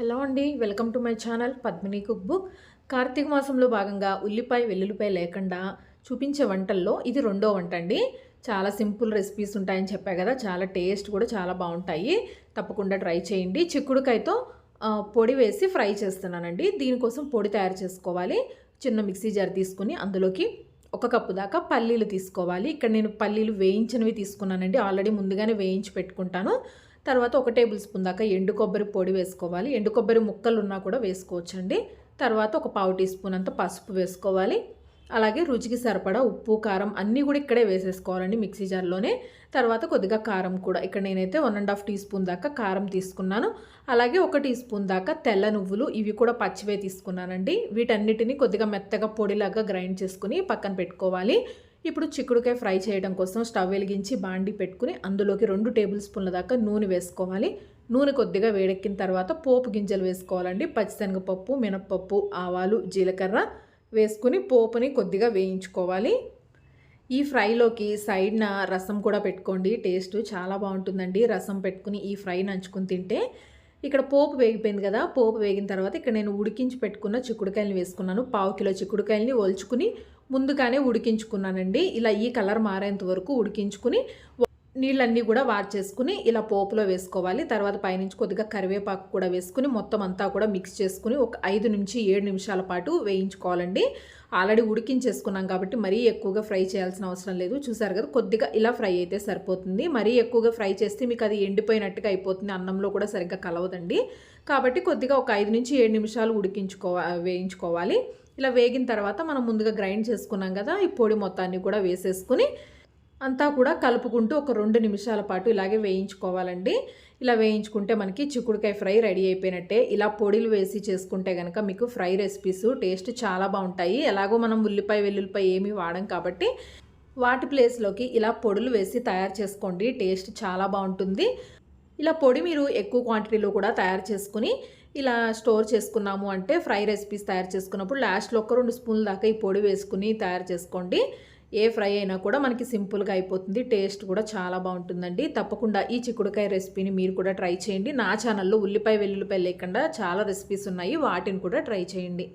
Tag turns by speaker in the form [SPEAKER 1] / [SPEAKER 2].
[SPEAKER 1] Hello అండి welcome to my channel Padmini cook book. Karthika మాసంలో భాగంగా ఉల్లిపాయ వెల్లుల్లిపాయ లేకుండా చూపించే వంటల్లో ఇది రెండో వంట అండి. చాలా సింపుల్ రెసిపీస్ ఉంటాయని చెప్పా కదా చాలా టేస్ట్ కూడా చాలా బాగుంటాయి. తప్పకుండా ట్రై చేయండి. చిక్కుడుకాయతో పొడి వేసి ఫ్రై చేస్తున్నానండి. దీనికోసం పొడి తయారు చేసుకోవాలి. చిన్న మిక్సీ జార్ తీసుకుని అందులోకి ఒక కప్పు దాకా పల్లీలు తీసుకోవాలి. ఇక్కడ నేను పల్లీలు వేయించినవి తీసుకున్నానండి. ఆల్రెడీ ముందుగానే వేయించి పెట్టుకుంటాను. తర్వాత ఒక టేబుల్ స్పూన్ దాకా ఎండు కొబ్బరి పొడి వేసుకోవాలి. ఎండు కొబ్బరి ముక్కలు ఉన్నా కూడా వేసుకోవచ్చండి. తర్వాత ఒక పావు టీ స్పూన్ అంత పసుపు వేసుకోవాలి. అలాగే రుచికి సరిపడా ఉప్పు కారం అన్నీ కూడా ఇక్కడే వేసేసుకోవాలండి మిక్సీ జార్లోనే తర్వాత కొద్దిగా కారం కూడా. ఇక్కడ నేనైతే one and half teaspoon దాకా కారం తీసుకున్నాను. అలాగే ఒక టీ స్పూన్ దాకా తెల్ల నువ్వులు ఇవి కూడా పచ్చివే తీసుకున్నానండి. వీటన్నిటిని కొద్దిగా మెత్తగా పొడిలాగా గ్రైండ్ చేసుకుని పక్కన పెట్టుకోవాలి. ఇప్పుడు చిక్కుడుకాయ ఫ్రై చేయడం కోసం స్టవ్ వెలిగించి బాండి పెట్టుకుని అందులోకి రెండు టేబుల్ స్పూన్ల దాకా నూనె వేసుకోవాలి. నూనె కొద్దిగా వేడెక్కిన తర్వాత పోపు గింజలు వేసుకోవాలండి. పచ్చిశనగపప్పు మినప్పప్పు ఆవాలు జీలకర్ర వేసుకుని పోపుని కొద్దిగా వేయించుకోవాలి. ఈ ఫ్రైలోకి సైడ్న రసం కూడా పెట్టుకోండి. టేస్ట్ చాలా బాగుంటుందండి. రసం పెట్టుకుని ఈ ఫ్రై నంచుకుని తింటే ఇక్కడ పోపు వేగిపోయింది కదా పోపు వేగిన తర్వాత ఇక్కడ నేను ఉడికించి పెట్టుకున్న చిక్కుడుకాయలు వేసుకున్నాను. పావు కిలో చిక్కుడుకాయలని ఒలుచుకుని ముందుగానే ఉడికించుకున్నానండి. ఇలా ఈ కలర్ మారేంత వరకు ఉడికించుకుని నీళ్ళన్నీ కూడా వార్చేసుకుని ఇలా పోపులో వేసుకోవాలి. తర్వాత పైనుంచి కొద్దిగా కరివేపాకు కూడా వేసుకుని మొత్తం అంతా కూడా మిక్స్ చేసుకుని ఒక ఐదు నుంచి ఏడు నిమిషాల పాటు వేయించుకోవాలండి. ఆల్రెడీ ఉడికించేసుకున్నాం కాబట్టి మరీ ఎక్కువగా ఫ్రై చేయాల్సిన అవసరం లేదు. చూసారు కదా కొద్దిగా ఇలా ఫ్రై అయితే సరిపోతుంది. మరీ ఎక్కువగా ఫ్రై చేస్తే మీకు అది ఎండిపోయినట్టుగా అయిపోతుంది. అన్నంలో కూడా సరిగ్గా కలవదండి. కాబట్టి కొద్దిగా ఒక ఐదు నుంచి ఏడు నిమిషాలు ఉడికించుకోవా వేయించుకోవాలి. ఇలా వేగిన తర్వాత మనం ముందుగా గ్రైండ్ చేసుకున్నాం కదా ఈ పొడి మొత్తాన్ని కూడా వేసేసుకుని అంతా కూడా కలుపుకుంటూ ఒక రెండు నిమిషాల పాటు ఇలాగే వేయించుకోవాలండి. ఇలా వేయించుకుంటే మనకి చిక్కుడుకాయ ఫ్రై రెడీ అయిపోయినట్టే. ఇలా పొడిలు వేసి చేసుకుంటే కనుక మీకు ఫ్రై రెసిపీస్ టేస్ట్ చాలా బాగుంటాయి. ఎలాగో మనం ఉల్లిపాయ వెల్లుల్లిపాయ ఏమీ వాడం కాబట్టి వాటి ప్లేస్లోకి ఇలా పొడులు వేసి తయారు చేసుకోండి. టేస్ట్ చాలా బాగుంటుంది. ఇలా పొడి మీరు ఎక్కువ క్వాంటిటీలో కూడా తయారు చేసుకుని ఇలా స్టోర్ చేసుకున్నాము అంటే ఫ్రై రెసిపీస్ తయారు చేసుకున్నప్పుడు లాస్ట్లో ఒక రెండు స్పూన్ల దాకా ఈ పొడి వేసుకుని తయారు చేసుకోండి. ఏ ఫ్రై అయినా కూడా మనకి సింపుల్గా అయిపోతుంది. టేస్ట్ కూడా చాలా బాగుంటుందండి. తప్పకుండా ఈ చిక్కుడుకాయ రెసిపీని మీరు కూడా ట్రై చేయండి. నా ఛానల్లో ఉల్లిపాయ వెల్లుల్లిపాయ లేకుండా చాలా రెసిపీస్ ఉన్నాయి. వాటిని కూడా ట్రై చేయండి.